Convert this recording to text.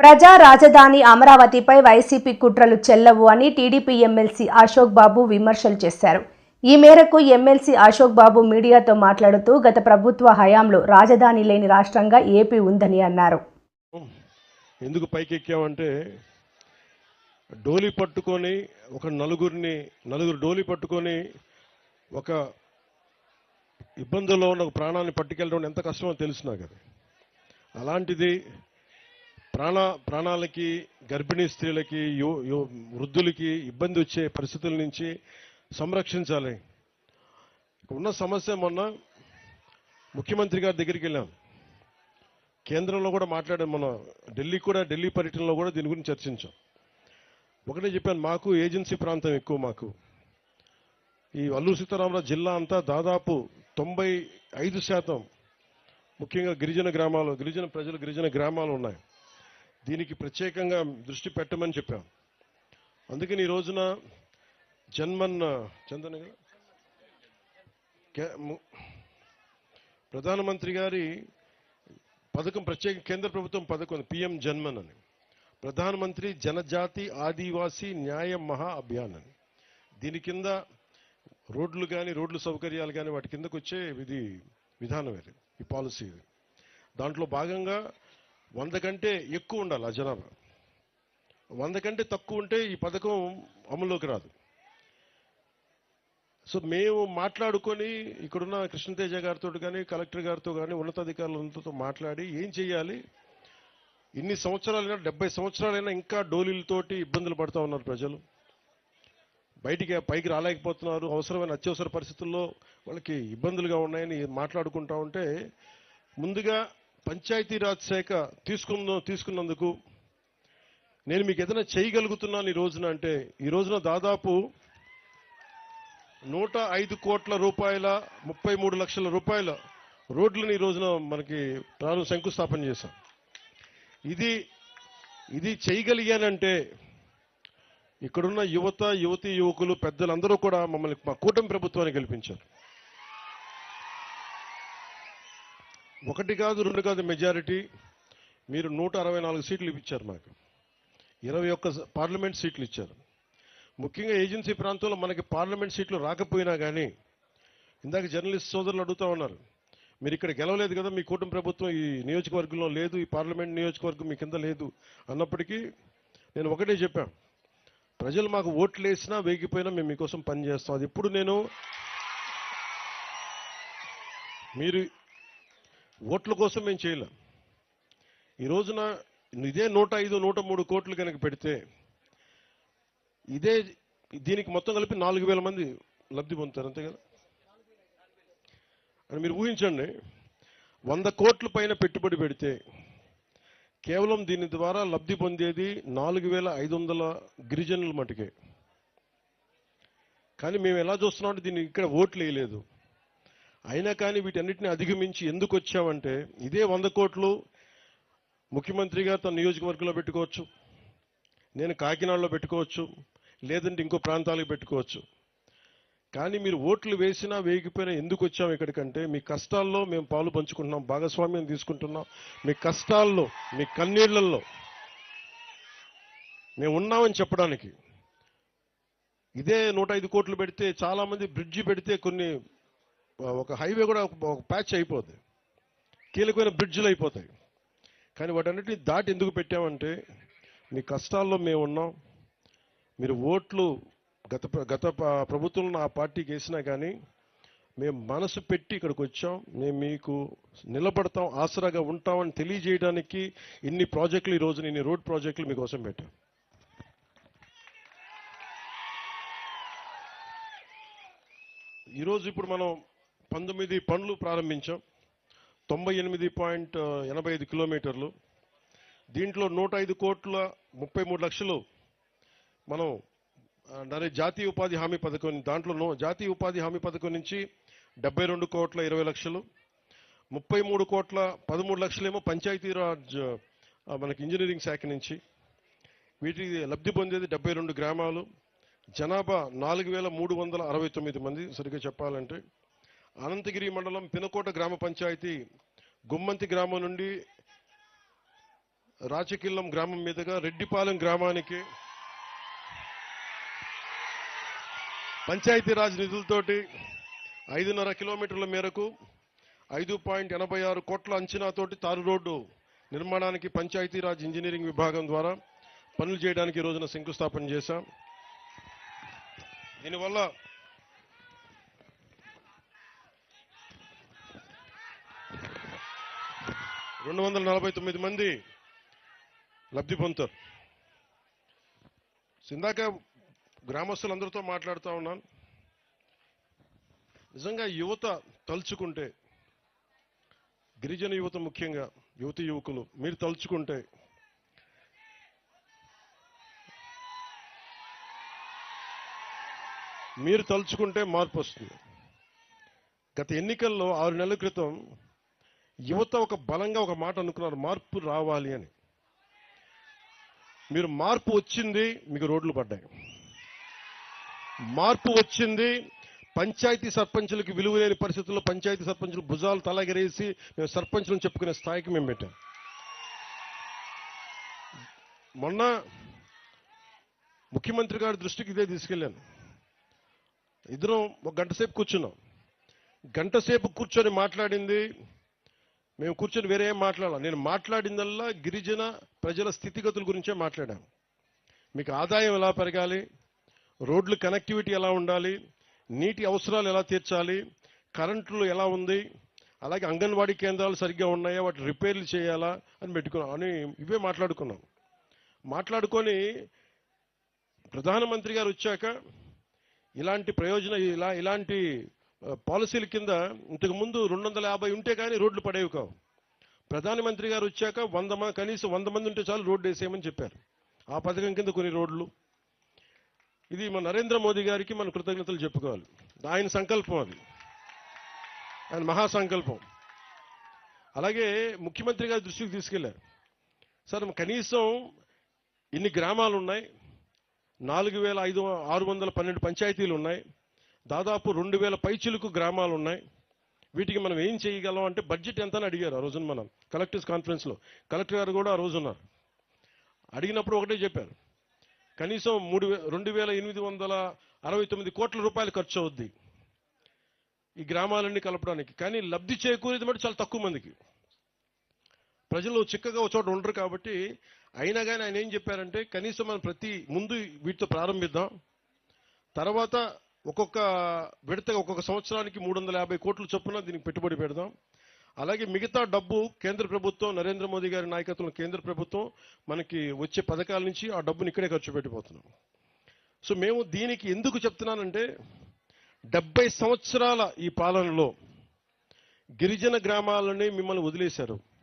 ప్రజా రాజధాని అమరావతిపై వైసీపీ కుట్రలు చెల్లవు అని టీడీపీ ఎమ్మెల్సీ అశోక్ బాబు విమర్శలు చేశారు. ఈ మేరకు ఎమ్మెల్సీ అశోక్ బాబు మీడియాతో మాట్లాడుతూ గత ప్రభుత్వ హయాంలో రాజధాని లేని రాష్ట్రంగా ఏపీ ఉందని అన్నారు. ఎందుకు పైకెక్కామంటే డోలి పట్టుకొని ఒక నలుగురిని నలుగురు డోలి పట్టుకొని ఒక ఇబ్బందుల్లో ఉన్న ప్రాణాన్ని పట్టుకెళ్ళడం ఎంత కష్టమో తెలుసు నాకు అలాంటిది ప్రాణ ప్రాణాలకి గర్భిణీ స్త్రీలకి యో వృద్ధులకి ఇబ్బంది వచ్చే పరిస్థితుల నుంచి సంరక్షించాలి. ఉన్న సమస్య మొన్న ముఖ్యమంత్రి గారి దగ్గరికి వెళ్ళాం. కేంద్రంలో కూడా మాట్లాడాం మనం ఢిల్లీ కూడా ఢిల్లీ పర్యటనలో కూడా దీని గురించి చర్చించాం. ఒకటే చెప్పాను మాకు ఏజెన్సీ ప్రాంతం ఎక్కువ మాకు. ఈ అల్లూరు సీతారామరాజు జిల్లా అంతా దాదాపు తొంభై ఐదు శాతం ముఖ్యంగా గిరిజన గ్రామాలు గిరిజన ప్రజలు గిరిజన గ్రామాలు ఉన్నాయి. దీనికి ప్రత్యేకంగా దృష్టి పెట్టమని చెప్పాం. అందుకని ఈ రోజున జన్మన్ చందన ప్రధానమంత్రి గారి పథకం ప్రత్యేక కేంద్ర ప్రభుత్వం పథకం పిఎం జన్మన్ అని. ప్రధానమంత్రి జనజాతి ఆదివాసీ న్యాయ మహా అభియాన్ అని. దీని కింద రోడ్లు కానీ రోడ్లు సౌకర్యాలు కానీ వాటి కిందకు వచ్చే ఇది విధానం ఇది ఈ పాలసీ ఇది. దాంట్లో భాగంగా వంద కంటే ఎక్కువ ఉండాలి ఆ జనాభా. వంద కంటే తక్కువ ఉంటే ఈ పథకం అమల్లోకి రాదు. సో మేము మాట్లాడుకొని ఇక్కడున్న కృష్ణతేజ గారితో కానీ కలెక్టర్ గారితో కానీ ఉన్నతాధికారులతో మాట్లాడి ఏం చేయాలి? ఇన్ని సంవత్సరాలైనా డెబ్బై సంవత్సరాలైనా ఇంకా డోలీలతోటి ఇబ్బందులు పడుతూ ఉన్నారు ప్రజలు. బయటికి పైకి రాలేకపోతున్నారు. అవసరమైన అత్యవసర పరిస్థితుల్లో వాళ్ళకి ఇబ్బందులుగా ఉన్నాయని మాట్లాడుకుంటా ఉంటే ముందుగా పంచాయతీరాజ్ శాఖ తీసుకున్న తీసుకున్నందుకు నేను మీకు ఏదైనా చేయగలుగుతున్నాను ఈ రోజున అంటే ఈ రోజున దాదాపు నూట ఐదు కోట్ల రూపాయల ముప్పై మూడు లక్షల రూపాయల రోడ్లను ఈ రోజున మనకి ప్రారంభ శంకుస్థాపన చేశాం. ఇది ఇది చేయగలిగానంటే ఇక్కడున్న యువత యువతి యువకులు పెద్దలందరూ కూడా మమ్మల్ని మా కూటమి ప్రభుత్వాన్ని గెలిపించారు. ఒకటి కాదు రెండు కాదు మెజారిటీ మీరు నూట అరవై నాలుగు సీట్లు ఇచ్చారు మాకు. ఇరవై ఒక్క పార్లమెంట్ సీట్లు ఇచ్చారు. ముఖ్యంగా ఏజెన్సీ ప్రాంతంలో మనకి పార్లమెంట్ సీట్లు రాకపోయినా కానీ ఇందాక జర్నలిస్ట్ సోదరులు అడుగుతూ ఉన్నారు మీరు ఇక్కడ గెలవలేదు కదా మీ కూటమి ప్రభుత్వం ఈ నియోజకవర్గంలో లేదు ఈ పార్లమెంట్ నియోజకవర్గం మీ కింద లేదు అన్నప్పటికీ నేను ఒకటే చెప్పాను ప్రజలు మాకు ఓట్లు వేసినా వేగిపోయినా మేము మీకోసం పనిచేస్తాం అది ఎప్పుడు నేను మీరు ఓట్ల కోసం మేము చేయలేం. ఈ రోజున ఇదే నూట ఐదు నూట మూడు కోట్లు కనుక పెడితే ఇదే దీనికి మొత్తం కలిపి నాలుగు వేల మంది లబ్ధి పొందుతారు అంతే కదా? అని మీరు ఊహించండి. వంద కోట్ల పైన పెట్టుబడి పెడితే కేవలం దీని ద్వారా లబ్ధి పొందేది నాలుగు వేల ఐదు వందల గిరిజనుల మటుకే. కానీ మేము ఎలా చూస్తున్నాం అంటే దీన్ని ఇక్కడ ఓట్లు వేయలేదు. అయినా కానీ వీటన్నిటిని అధిగమించి ఎందుకు వచ్చామంటే ఇదే వంద కోట్లు ముఖ్యమంత్రిగా తన నియోజకవర్గంలో పెట్టుకోవచ్చు. నేను కాకినాడలో పెట్టుకోవచ్చు. లేదంటే ఇంకో ప్రాంతాలకు పెట్టుకోవచ్చు. కానీ మీరు ఓట్లు వేసినా వేగిపోయినా ఎందుకు వచ్చాం ఇక్కడికంటే మీ కష్టాల్లో మేము పాలు పంచుకుంటున్నాం భాగస్వామ్యం తీసుకుంటున్నాం. మీ కష్టాల్లో మీ కన్నీళ్ళలో మేము ఉన్నామని చెప్పడానికి. ఇదే నూట ఐదు కోట్లు పెడితే చాలామంది బ్రిడ్జి పెడితే కొన్ని ఒక హైవే కూడా ఒక ప్యాచ్ అయిపోద్ది. కీలకమైన బ్రిడ్జ్లు అయిపోతాయి. కానీ వాటన్నిటిని దాటి ఎందుకు పెట్టామంటే మీ కష్టాల్లో మేము ఉన్నాం. మీరు ఓట్లు గత గత ప్రభుత్వం ప్రభుత్వంలో ఆ పార్టీకి వేసినా కానీ మేము మనసు పెట్టి ఇక్కడికి వచ్చాం. మేము మీకు నిలబడతాం ఆసరాగా ఉంటామని తెలియజేయడానికి ఇన్ని ప్రాజెక్టులు ఈ ఇన్ని రోడ్ ప్రాజెక్టులు మీకోసం పెట్టాం. ఈరోజు ఇప్పుడు మనం పంతొమ్మిది పనులు ప్రారంభించాం. తొంభై ఎనిమిది పాయింట్ ఎనభై ఐదు కిలోమీటర్లు. దీంట్లో నూట ఐదు కోట్ల ముప్పై మూడు లక్షలు మనం నరే జాతీయ ఉపాధి హామీ పథకం దాంట్లో నో- జాతీయ ఉపాధి హామీ పథకం నుంచి డెబ్బై రెండు కోట్ల ఇరవై లక్షలు. ముప్పై మూడు కోట్ల పదమూడు లక్షలేమో పంచాయతీరాజ్ మనకి ఇంజనీరింగ్ శాఖ నుంచి. వీటి లబ్ధి పొందేది డెబ్బై రెండు గ్రామాలు. జనాభా నాలుగు వేల మూడు వందల అరవై తొమ్మిది మంది సరిగ్గా చెప్పాలంటే. అనంతగిరి మండలం పినకోట గ్రామ పంచాయతీ గుమ్మంతి గ్రామం నుండి రాచకిల్లం గ్రామం మీదుగా రెడ్డిపాలెం గ్రామానికి పంచాయతీరాజ్ నిధులతోటి ఐదున్నర కిలోమీటర్ల మేరకు ఐదు పాయింట్ ఎనభై ఆరు కోట్ల అంచనాతోటి తారు రోడ్డు నిర్మాణానికి పంచాయతీరాజ్ ఇంజనీరింగ్ విభాగం ద్వారా పనులు చేయడానికి ఈ రోజున శంకుస్థాపన చేశాం. దీనివల్ల రెండు వందల నలభై తొమ్మిది మంది లబ్ధి పొందుతారు. ఇందాక గ్రామస్తులందరితో మాట్లాడుతూ ఉన్నాను. నిజంగా యువత తలుచుకుంటే గిరిజన యువత ముఖ్యంగా యువతి యువకులు మీరు తలుచుకుంటే మీరు తలుచుకుంటే మార్పు వస్తుంది. గత ఎన్నికల్లో ఆరు నెలల క్రితం యువత ఒక బలంగా ఒక మాట అనుకున్నారు మార్పు రావాలి అని. మీరు మార్పు వచ్చింది మీకు రోడ్లు పడ్డాయి. మార్పు వచ్చింది పంచాయతీ సర్పంచులకు విలువ లేని పరిస్థితుల్లో పంచాయతీ సర్పంచులు భుజాలు తలగరేసి మేము సర్పంచులను చెప్పుకునే స్థాయికి మేము పెట్టాం. మొన్న ముఖ్యమంత్రి గారి దృష్టికి ఇదే తీసుకెళ్ళాను. ఇద్దరం ఒక గంట సేపు కూర్చున్నాం. గంట సేపు కూర్చొని మాట్లాడింది మేము కూర్చొని వేరే ఏం మాట్లాడాలి. నేను మాట్లాడిందల్లా గిరిజన ప్రజల స్థితిగతుల గురించే మాట్లాడాను. మీకు ఆదాయం ఎలా పెరగాలి? రోడ్లు కనెక్టివిటీ ఎలా ఉండాలి? నీటి అవసరాలు ఎలా తీర్చాలి? కరెంట్లు ఎలా ఉంది? అలాగే అంగన్వాడీ కేంద్రాలు సరిగ్గా ఉన్నాయా? వాటి రిపేర్లు చేయాలా? అని పెట్టుకున్నాం. అని ఇవే మాట్లాడుకున్నాం. మాట్లాడుకొని ప్రధానమంత్రి గారు వచ్చాక ఇలాంటి ప్రయోజన ఇలా ఇలాంటి పాలసీల కింద ఇంతకు ముందు రెండు వందల యాభై ఉంటే కానీ రోడ్లు పడేవి కావు. ప్రధానమంత్రి గారు వచ్చాక వంద కనీసం వంద మంది ఉంటే చాలు రోడ్డు వేసేయమని చెప్పారు. ఆ పథకం కింద కొన్ని రోడ్లు. ఇది మన నరేంద్ర మోదీ గారికి మన కృతజ్ఞతలు చెప్పుకోవాలి. ఆయన సంకల్పం అది. ఆయన మహాసంకల్పం. అలాగే ముఖ్యమంత్రి గారి దృష్టికి తీసుకెళ్ళారు. సార్ కనీసం ఇన్ని గ్రామాలు ఉన్నాయి నాలుగు వేల ఐదు ఆరు వందల పన్నెండు పంచాయతీలు ఉన్నాయి దాదాపు రెండు వేల పైచిలుకు గ్రామాలు ఉన్నాయి వీటికి మనం ఏం చేయగలం అంటే బడ్జెట్ ఎంత అని అడిగారు ఆ రోజున మనం కలెక్టర్స్ కాన్ఫరెన్స్లో. కలెక్టర్ గారు కూడా ఆ రోజున్నారు అడిగినప్పుడు ఒకటే చెప్పారు. కనీసం మూడు రెండు వేల ఎనిమిది వందల అరవై తొమ్మిది కోట్ల రూపాయలు ఖర్చు అవుద్ది ఈ గ్రామాలన్నీ కలపడానికి. కానీ లబ్ధి చేకూరేది మటు చాలా తక్కువ మందికి. ప్రజలు చిక్కగా ఒక చోట ఉండరు కాబట్టి అయినా కానీ ఆయన ఏం చెప్పారంటే కనీసం మనం ప్రతి ముందు వీటితో ప్రారంభిద్దాం. తర్వాత ఒక్కొక్క విడతగా ఒక్కొక్క సంవత్సరానికి మూడు వందల యాభై కోట్ల చొప్పున దీనికి పెట్టుబడి పెడదాం. అలాగే మిగతా డబ్బు కేంద్ర ప్రభుత్వం నరేంద్ర మోదీ గారి నాయకత్వంలో కేంద్ర ప్రభుత్వం మనకి వచ్చే పథకాల నుంచి ఆ డబ్బుని ఇక్కడే ఖర్చు పెట్టిపోతున్నాం. సో మేము దీనికి ఎందుకు చెప్తున్నానంటే డెబ్బై సంవత్సరాల ఈ పాలనలో గిరిజన గ్రామాలని మిమ్మల్ని వదిలేశారు.